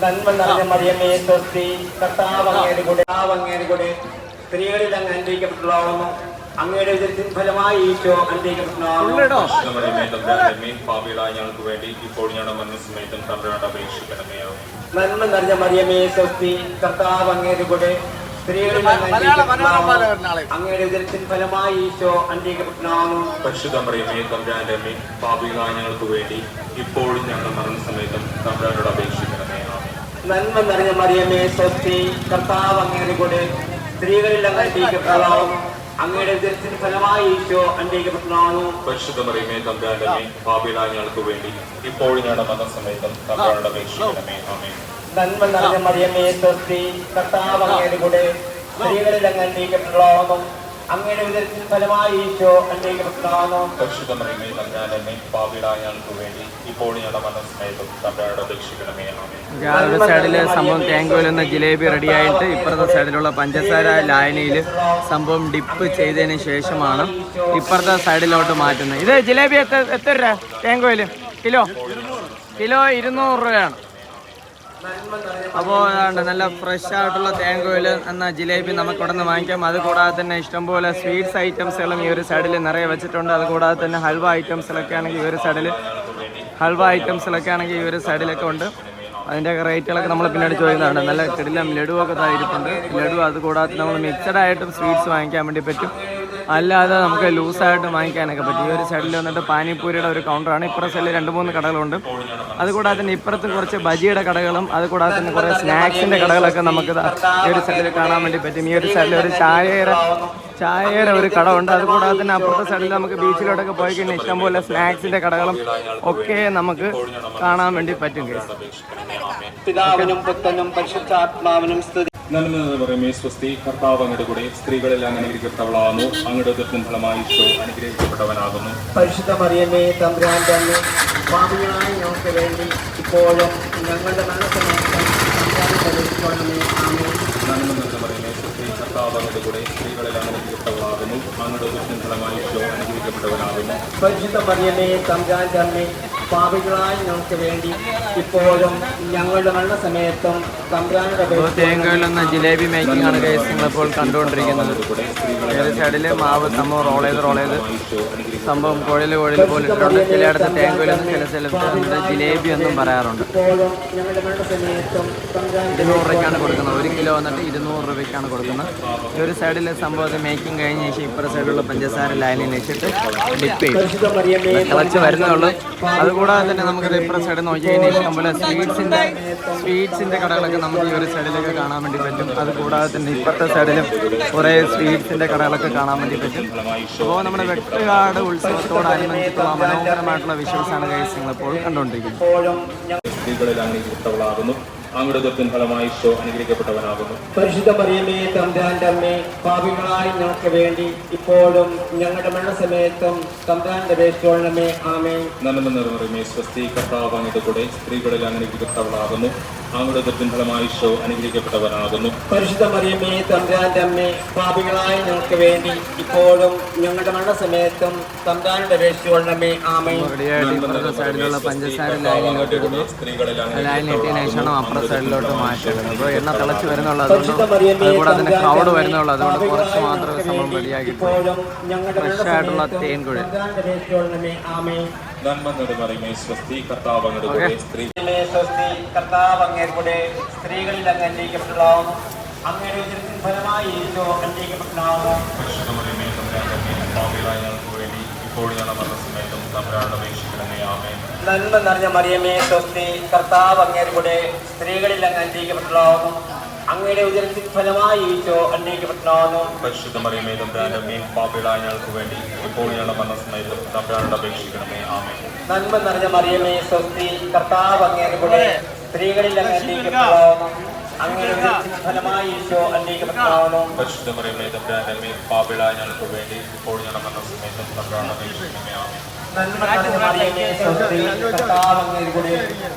നന്മ നിറഞ്ഞ മറിയമേ സ്വസ്തി കർത്താവ് അങ്ങയുടെ കൂടെ കർത്താവ് അങ്ങയുടെ കൂടെ സ്ത്രീകളിൽ അങ്ങ് അനുഗ്രഹിക്കപ്പെട്ടുള്ളാവുന്നു അങ്ങയുടെ ഉദരത്തിൻ ഫലമായി ഈശോ ഞങ്ങൾക്ക് വേണ്ടി നന്മ നിറഞ്ഞ മറിയമേ സ്വസ്തി കർത്താവ് അങ്ങയുടെ അങ്ങയുടെ ഉദരത്തിൻ ഫലമായി ഈശോ അനുഗ്രഹിക്കപ്പെട്ടുള്ളാവുന്നു പരിശുദ്ധമറിയമേ തമ്പുരാന്റെ അമ്മേ പാപികളായ ഞങ്ങൾക്ക് വേണ്ടി ഇപ്പോഴും ഞങ്ങളുടെ മരണസമയത്തും തമ്പുരാനോട് അപേക്ഷിക്കണമേ. ആമേൻ. നന്മ നിറഞ്ഞ മറിയമേ സ്വസ്തി കർത്താവ് അങ്ങയുടെ കൂടെ സ്ത്രീകളിൽ അങ്ങ് അങ്ങയുടെ ഉദരത്തിൻ ഫലമായി ഈശോ അനുഗ്രഹിക്കപ്പെട്ടാണ് പരിശുദ്ധ മറിയമേ തമ്പുരാന്റെ അമ്മേ പാപികളായ ഞങ്ങൾക്ക് വേണ്ടി ഇപ്പോഴും ഞങ്ങളുടെ മരണസമയത്തും തമ്പുരാനോട് അപേക്ഷിക്കണമേ. ആമേൻ. നന്മ നിറഞ്ഞ മറിയമേ സ്വസ്തി കർത്താവ് അങ്ങയുടെ കൂടെ സ്ത്രീകളിൽ അങ്ങ് അനുഗ്രഹിക്കപ്പെട്ടുള്ളാവുന്നു അങ്ങയുടെ ഉദരത്തിൻ ഫലമായി ഈശോ ഞങ്ങൾക്ക് വേണ്ടി ഞങ്ങളുടെ തമ്പുരാനോട് അപേക്ഷിക്കണമേ. ആമേൻ. സൈഡിലെ സംഭവം തേങ്ങയിൽ നിന്ന് ജിലേബി റെഡിയായിട്ട് ഇപ്പുറത്തെ സൈഡിലുള്ള പഞ്ചസാര ലായനിയിൽ സംഭവം ഡിപ്പ് ചെയ്തതിന് ശേഷമാണ് ഇപ്പുറത്തെ സൈഡിലോട്ട് മാറ്റുന്നത്. ഇത് ജിലേബി എത്ര എത്ര രൂപ? തേങ്ങയിൽ കിലോ? കിലോ ഇരുന്നൂറ് രൂപയാണ്. അപ്പോൾ നല്ല ഫ്രഷ് ആയിട്ടുള്ള തേങ്ങയിൽ എന്ന ജിലേബി നമുക്ക് ഇവിടെ നിന്ന് വാങ്ങിക്കാം. അത് കൂടാതെ തന്നെ ഇഷ്ടംപോലെ സ്വീറ്റ്സ് ഐറ്റംസുകളും ഈ ഒരു സൈഡിൽ നിറയെ വെച്ചിട്ടുണ്ട്. അതുകൂടാതെ തന്നെ ഹൽവ ഐറ്റംസിലൊക്കെ ആണെങ്കിൽ ഈ ഒരു സൈഡിൽ ഹൽവ ഐറ്റംസിലൊക്കെ ആണെങ്കിൽ ഈ ഒരു സൈഡിലൊക്കെ ഉണ്ട്. അതിന്റെ റേറ്റുകളൊക്കെ നമ്മൾ പിന്നീട് ചോദിക്കുന്നതാണ് നല്ല കിടിലം ലഡുവൊക്കെ ഇതായിരിക്കുന്നുണ്ട് ലഡു അതുകൂടാതെ നമ്മൾ മിക്സഡ് ആയിട്ടും സ്വീറ്റ്സ് വാങ്ങിക്കാൻ വേണ്ടി പറ്റും. അല്ലാതെ നമുക്ക് ലൂസായിട്ട് വാങ്ങിക്കാനൊക്കെ പറ്റും. ഈ ഒരു സൈഡിൽ വന്നിട്ട് പാനിപ്പൂരിയുടെ ഒരു കൗണ്ടറാണ് ഇപ്പുറത്തെ സൈഡിൽ രണ്ട് മൂന്ന് കടകളുണ്ട്. അതുകൂടാതെ തന്നെ ഇപ്പുറത്ത് കുറച്ച് ബജിയുടെ കടകളും അതുകൂടാതെ തന്നെ കുറേ സ്നാക്സിന്റെ കടകളൊക്കെ നമുക്ക് ഈ ഒരു സൈഡിൽ കാണാൻ വേണ്ടി പറ്റും. ഈ ഒരു സൈഡിൽ ഒരു ചായയുടെ ചായയുടെ ഒരു കട ഉണ്ട് അതുകൂടാതെ തന്നെ അപ്പുറത്തെ സൈഡിൽ നമുക്ക് ബീച്ചിലോട്ടൊക്കെ പോയി കഴിഞ്ഞാൽ ഇഷ്ടംപോലെ സ്നാക്സിന്റെ കടകളും ഒക്കെ നമുക്ക് കാണാൻ വേണ്ടി പറ്റും പിതാവിനും പുത്തനും പരിശുദ്ധാത്മാവിനും നന്മ പറയുമേ സ്വസ്തി. കർത്താവ് അങ്ങയുടെ കൂടെ സ്ത്രീകളെല്ലാം അനുഗ്രഹിക്കപ്പെട്ടവളാകുന്നു അങ്ങയുടെ ഉദരത്തിൻ ഫലമായി ഈശോ അനുഗ്രഹിക്കപ്പെട്ടവനാകുന്നു. പരിശുദ്ധ മറിയമേ തന്നെ പാപികളായ ഞങ്ങൾക്ക് വേണ്ടി ഇപ്പോഴും ഞങ്ങളുടെ നന്മ നിറഞ്ഞ പറയുമേ സ്വസ്തി. കർത്താവ് അങ്ങയുടെ കൂടെ സ്ത്രീകളെല്ലാം അനുഗ്രഹിക്കപ്പെട്ടവളാകുന്നു അങ്ങയുടെ ഫലമായി ഈശോ അനുഗ്രഹിക്കപ്പെട്ടവനാകുന്നു. പരിശുദ്ധ മറിയമേ തമ്പുരാന്റെ അമ്മ പാപികളായ ഞങ്ങൾക്ക് വേണ്ടി ഇപ്പോഴും ഞങ്ങളുടെ മരണസമയത്തും സമയത്തും തേങ്ങയിലൊന്ന് ജിലേബി മേക്കിംഗ് ആണ് കേസ് നിങ്ങളിപ്പോൾ കണ്ടുകൊണ്ടിരിക്കുന്നത്. ഏത് സൈഡിൽ മാവ് സംഭവം റോൾ ചെയ്ത് റോൾ ചെയ്ത്. സംഭവം കുഴൽ കുഴൽ പോലെ ഇട്ടിട്ടുണ്ട്. ചിലയിടത്ത് തേങ്ങയിലൊന്നും ചില സ്ഥലത്ത് ജിലേബി എന്നും പറയാറുണ്ട്. തമ്പുരാനുടെ ഇരുന്നൂറ് രൂപയ്ക്കാണ് കൊടുക്കുന്നത്. ഒരു കിലോ വന്നിട്ട് ഇരുന്നൂറ് രൂപയ്ക്കാണ് കൊടുക്കുന്നത്. ഈ ഒരു സൈഡിൽ സംഭവം മേക്കിംഗ് കഴിഞ്ഞ ശേഷം ഇപ്പുറ സൈഡിലുള്ള പഞ്ചസാര ലൈനിൽ വെച്ചിട്ട് ഡിപ്പ് ചെയ്യും. കളച്ച് വരുന്നുള്ളൂ ഉള്ളൂ. അതുകൂടാതെ തന്നെ നമുക്ക് ഇപ്പുറം സൈഡ് നോക്കി കഴിഞ്ഞാൽ ഇഷ്ടംപോലെ സ്വീറ്റ്സിന്റെ സ്വീറ്റ്സിന്റെ കടകളൊക്കെ നമുക്ക് ഈ ഒരു സൈഡിലൊക്കെ കാണാൻ വേണ്ടി പറ്റും. അത് കൂടാതെ തന്നെ ഇപ്പുറത്തെ സൈഡിലും കുറേ സ്വീറ്റ്സിന്റെ കടകളൊക്കെ കാണാൻ വേണ്ടി പറ്റും. അപ്പോൾ നമ്മുടെ വെട്ടുകാട് ഉത്സവത്തോടനുബന്ധിച്ചുള്ള മനോഹരമായിട്ടുള്ള വിഷ്വൽസാണ് കൈസ് നിങ്ങളിപ്പോൾ കണ്ടുകൊണ്ടിരിക്കുന്നത്. ഉദരത്തിൻ ഫലമായി ഈശോ അനുഗ്രഹിക്കപ്പെട്ടവനാകുന്നു. പരിശുദ്ധ മറിയമേ തമ്പുരാന്റെ അമ്മേ പാപികളായി ഞങ്ങൾക്ക് വേണ്ടി ഇപ്പോഴും ഞങ്ങളുടെ മരണസമയത്തും തമ്പുരാന്റെ വേഷ്ടോളമേ ആമേ നന്മ നിറമേ സ്വസ്തി കർത്താവ് അങ്ങയുടെ കൂടെ സ്ത്രീകളിൽ അനുഗ്രഹിക്കപ്പെട്ടവളാകുന്നു. അങ്ങയുടെ ഫലമായി ഈശോ അനുഗ്രഹിക്കപ്പെട്ടവനാകുന്നു. പരിശുദ്ധ മറിയമേ തമ്പുരാന്റെ അമ്മേ പാപികളായി ഞങ്ങൾക്ക് വേണ്ടി ഇപ്പോഴും ഞങ്ങളുടെ മരണസമയത്തും തമ്പുരാന്റെ വേഷ്ടോളമേ ആമേ പഞ്ചസാര സ്ത്രീകളിൽ അനുഗ്രഹിക്കപ്പെട്ടവളാകുന്നു സൈഡിലോട്ട് മാറ്റുന്നത് അപ്പോൾ എണ്ണ തിളച്ച് വരുന്നുള്ളൂ. അതുകൊണ്ട് അതുകൂടെ തന്നെ ക്രൗഡ് വരുന്നുള്ളൂ. അതുകൊണ്ട് കുറച്ച് മാത്രമേ സംഭവം റെഡിയാക്കി ഫ്രഷ് ആയിട്ടുള്ള തേൻ കുഴി. തമ്പുരാന്റെ പേശോളമേ ആമേ നന്മ നിറമേ സ്വസ്തി കർത്താവ് അങ്ങയുടെ കൂടെ സ്ത്രീ സ്വസ്തി കർത്താവ് അങ്ങേരുടെ സ്ത്രീകളിൽ അങ്ങ് അന്വേഷിക്കപ്പെട്ടതാവുന്നു അങ്ങയുടെ ഉദരത്തിൻ ഫലമായി ഈശോ ഞങ്ങൾക്ക് വേണ്ടി ഞങ്ങളുടെ മരണസമയത്തും തമ്പുരാനോട് അപേക്ഷിക്കണമേ ആമേൻ. നന്മ നിറഞ്ഞ മറിയമേ സ്വസ്തി കർത്താവ് കൂടെ സ്ത്രീകളിൽ അങ്ങ് അന്വേഷിക്കപ്പെട്ടതാവുന്നു അങ്ങയുടെ ഉദരത്തിൽ ഫലമായി ഈശോ അന്വേഷിക്കപ്പെട്ടതാവുന്നു പരിശുദ്ധ മറിയമേ അമ്മയും പാപികളായ ഞങ്ങൾക്ക് വേണ്ടി ഇപ്പോൾ ഞങ്ങളുടെ മരണസമയത്തും തമ്പുരാനോട് അപേക്ഷിക്കണമേ ആമേൻ. നന്മ നിറഞ്ഞ മറിയമേ സ്വസ്തി കർത്താവ് അങ്ങേരുടെ സ്ത്രീകളിൽ അങ്ങ് അന്വേഷിക്കപ്പെട്ടതാവുന്നു ഫലമായി ഞങ്ങൾക്ക് വേണ്ടി ഇപ്പോൾ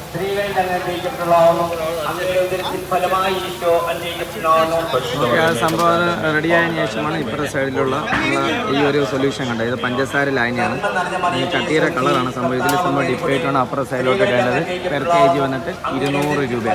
സ്ത്രീകളിൽ ഈശോ സംഭവം റെഡിയായതിനു ശേഷമാണ് ഇപ്പുറത്തെ സൈഡിലുള്ള ഈ ഒരു സൊല്യൂഷൻ കണ്ടത്. ഇത് പഞ്ചസാര ലൈനാണ് ഈ കട്ടിയുടെ കളറാണ് സംഭവം ഇതിൽ സംഭവം ഡിപ്പേറ്റാണ് അപ്പുറത്തെ സൈഡിലോട്ട് ഇടേണ്ടത്. പെർ കെ ജി വന്നിട്ട് ഇരുന്നൂറ് രൂപ